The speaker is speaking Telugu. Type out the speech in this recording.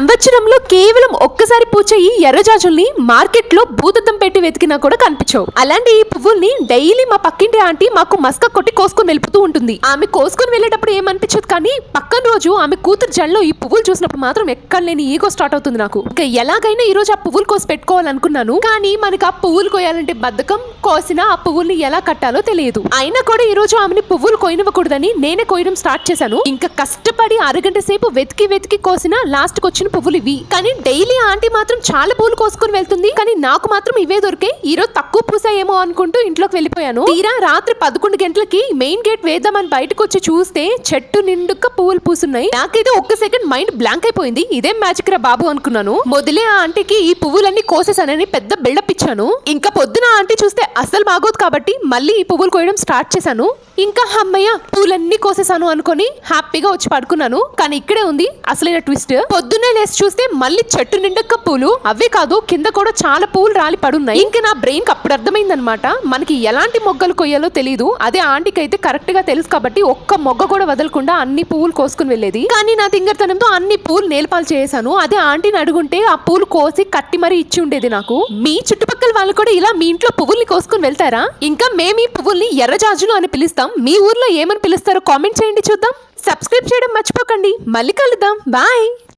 సంవత్సరంలో కేవలం ఒక్కసారి పూచే ఈ ఎర్రజాజుల్ని మార్కెట్లో భూతద్దం పెట్టి వెతికినా కూడా కనిపించవు. అలాంటి ఈ పువ్వుల్ని డైలీ మా పక్కింటి ఆంటీ మాకు మస్క కొట్టి కోసుకొని వెళ్ళిపోతూ ఉంటుంది. ఆమె కోసుకొని వెళ్ళేటప్పుడు ఏమనిపించదు కానీ పక్కన రోజు ఆమె కూతురు జల్లో ఈ పువ్వులు చూసినప్పుడు మాత్రం ఎక్కడ లేని ఈగో స్టార్ట్ అవుతుంది నాకు. ఇక ఎలాగైనా ఈ రోజు ఆ పువ్వులు కోసి పెట్టుకోవాలనుకున్నాను కానీ మనకి ఆ పువ్వులు కోయాలంటే బద్ధకం కోసిన ఆ పువ్వుల్ని ఎలా కట్టాలో తెలియదు. అయినా కూడా ఈ రోజు ఆమెని పువ్వులు కోయినవ్వకూడదని నేనే కోయడం స్టార్ట్ చేశాను. ఇంకా కష్టపడి అరగంట సేపు వెతికి వెతికి కోసిన లాస్ట్ వచ్చిన వచ్చిన పువ్వులు ఇవి. కానీ డైలీ ఆంటీ మాత్రం చాలా పూలు కోసుకొని వెళ్తుంది. కానీ నాకు మాత్రం ఇవే దొరికే. ఈ రోజు తక్కువ పూసాయేమో అనుకుంటూ ఇంట్లోకి వెళ్ళిపోయాను. తీరా రాత్రి పదకొండు గంటలకి మెయిన్ గేట్ వేద్దామని బయటకు వచ్చి చూస్తే చెట్టు నిండుక పువ్వులు పూసున్నాయి. నాకైతే ఒక్క సెకండ్ మైండ్ బ్లాంక్ అయిపోయింది. ఇదే మ్యాజిక్ రా బాబు అనుకున్నాను. మొదలే ఆ ఆంటీకి ఈ పువ్వులన్నీ కోసేసానని పెద్ద బిల్డప్ ఇచ్చాను. ఇంకా పొద్దున ఆంటీ చూస్తే అస్సలు బాగోదు కాబట్టి మళ్ళీ ఈ పువ్వులు కోయడం స్టార్ట్ చేశాను. ఇంకా అమ్మయ్య పూలన్నీ కోసేసాను అనుకొని హ్యాపీగా వచ్చి పడుకున్నాను. కానీ ఇక్కడే ఉంది. అసలైన ట్విస్ట్ పొద్దున్నే లేచి చూస్తే మళ్ళీ చెట్టు నిండక్క పూలు. అవే కాదు కింద కూడా చాలా పూలు రాలి పడున్నాయి. ఇంకా నా బ్రెయిన్కి అప్పుడు అర్థమైందనమాట మనకి ఎలాంటి మొగ్గలు కొయ్యాలో తెలియదు అదే ఆంటీకి అయితే కరెక్ట్గా తెలుసు కాబట్టి ఒక్క మొగ్గ కూడా వదలకుండా అన్ని పూలు కోసుకుని వెళ్ళేది. కానీ నా తింగర్తనంతో అన్ని పూలు నేలపాలు చేశాను అదే ఆంటీని అడుగుంటే ఆ పూలు కోసి కట్టి మరీ ఇచ్చి ఉండేది నాకు. మీ చుట్టుపక్కల వాళ్ళు కూడా ఇలా మీ ఇంట్లో పువ్వుల్ని కోసుకుని వెళ్తారా? ఇంకా మేము ఈ పువ్వుల్ని ఎర్రజాజులు అని పిలుస్తాం. మీ ఊర్లో ఏమని పిలుస్తారో కామెంట్ చేయండి చూద్దాం. సబ్స్క్రైబ్ చేయడం మర్చిపోకండి. మళ్ళీ కలుద్దాం. బాయ్.